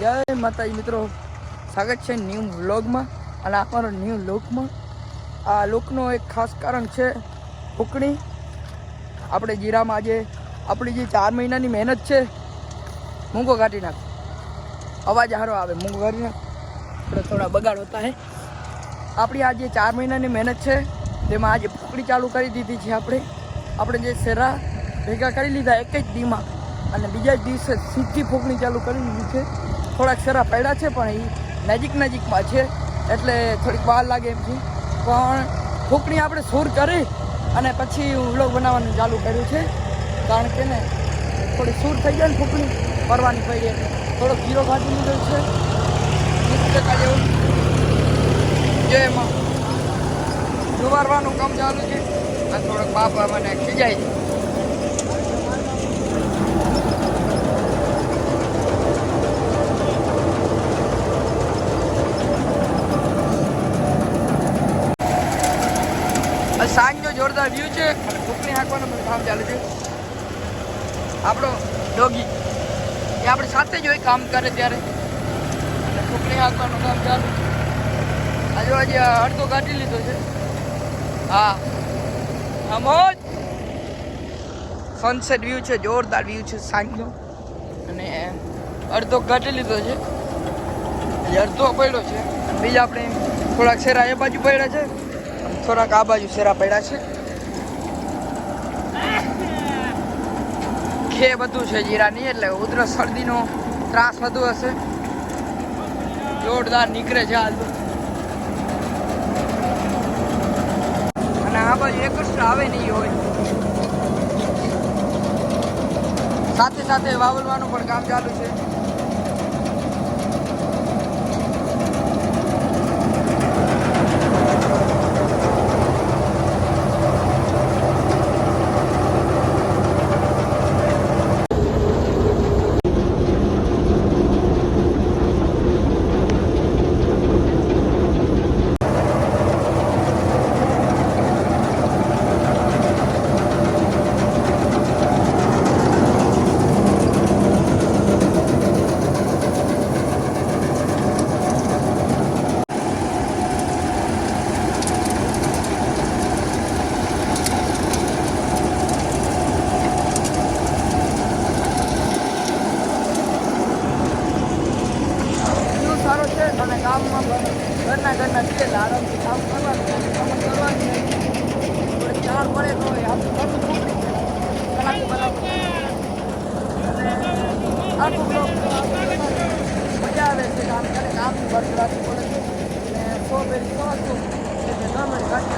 જય માતાજી મિત્રો. સ્વાગત છે ન્યૂ વ્લોગમાં અને અમારો ન્યૂ લોકમાં. આ લોકનો એક ખાસ કારણ છે ફૂકણી આપણે જીરામાં આજે આપણી જે ચાર મહિનાની મહેનત છે, મૂંગો કાઢી નાખ. અવાજ સારો આવે, મૂંગો કાઢી નાખ. આપણે થોડા બગાડ હોતા હે. આપણી આ જે ચાર મહિનાની મહેનત છે, તેમાં આજે ફૂકણી ચાલુ કરી દીધી છે આપણે. આપણે જે શેરા ભેગા કરી લીધા, એક જ દીમાં. અને બીજા જ દિવસે સીધી ફૂંકણી ચાલુ કરી દીધી છે. થોડાક સરા પડ્યા છે, પણ એ નજીક નજીકમાં છે. એટલે થોડીક વાર લાગે એમ છે. પણ ફૂંકણી આપણે સૂર કરી અને પછી વ્લોગ બનાવવાનું ચાલુ કર્યું છે. કારણ કે ને, થોડી સૂર થઈ જાય ને ફૂંકણી ભરવાની પડી એટલે થોડો જીરો ભાજી લીધો છે. ટકા જેવું. જે એમાં જુવારવાનું કામ ચાલુ છે. અને થોડોક બાપા મને ખીજાય છે આ સાંજનો જોરદાર વ્યૂ છે. અને ફૂકણી હાંકવાનું પણ કામ ચાલે છે. આપણો ડોગી. એ આપણે સાથે જ હોય કામ કરે ત્યારે. અને ફૂકણી હાંકવાનું કામ ચાલુ આજુબાજુ આજે અડધો કાઢી લીધો છે. હા. અમોજ સનસેટ વ્યૂ છે, જોરદાર વ્યૂ છે, સાંજનો. અને અડધો કાઢી લીધો છે. અડધો પડ્યો છે. બીજા આપણે થોડાક શેરા એ બાજુ પડ્યા છે. થોડાક આ બાજુ શેરા પડ્યા છે. ખે બધું છે જીરાની, એટલે ઉધરસ શરદીનો ત્રાસ વધુ હશે. જોરદાર નીકળે છે હાલ અને આ બાજુ એક આવે નહીં હોય. સાથે સાથે વાવલવાનું પણ કામ ચાલુ છે વ્યૂ સારો છે અને ગામમાં ઘરના ઘરના છે આરામથી કામ કરવાનું કામ કરવાનું નહીં. ચાર પડે તો આપણું છે. કલાક. અને આખું બ્લોક મજા આવે છે, કામ કરે કામની રાખવી પડે છે અને સો બેરી સો હતું એટલે ગમે ઘટ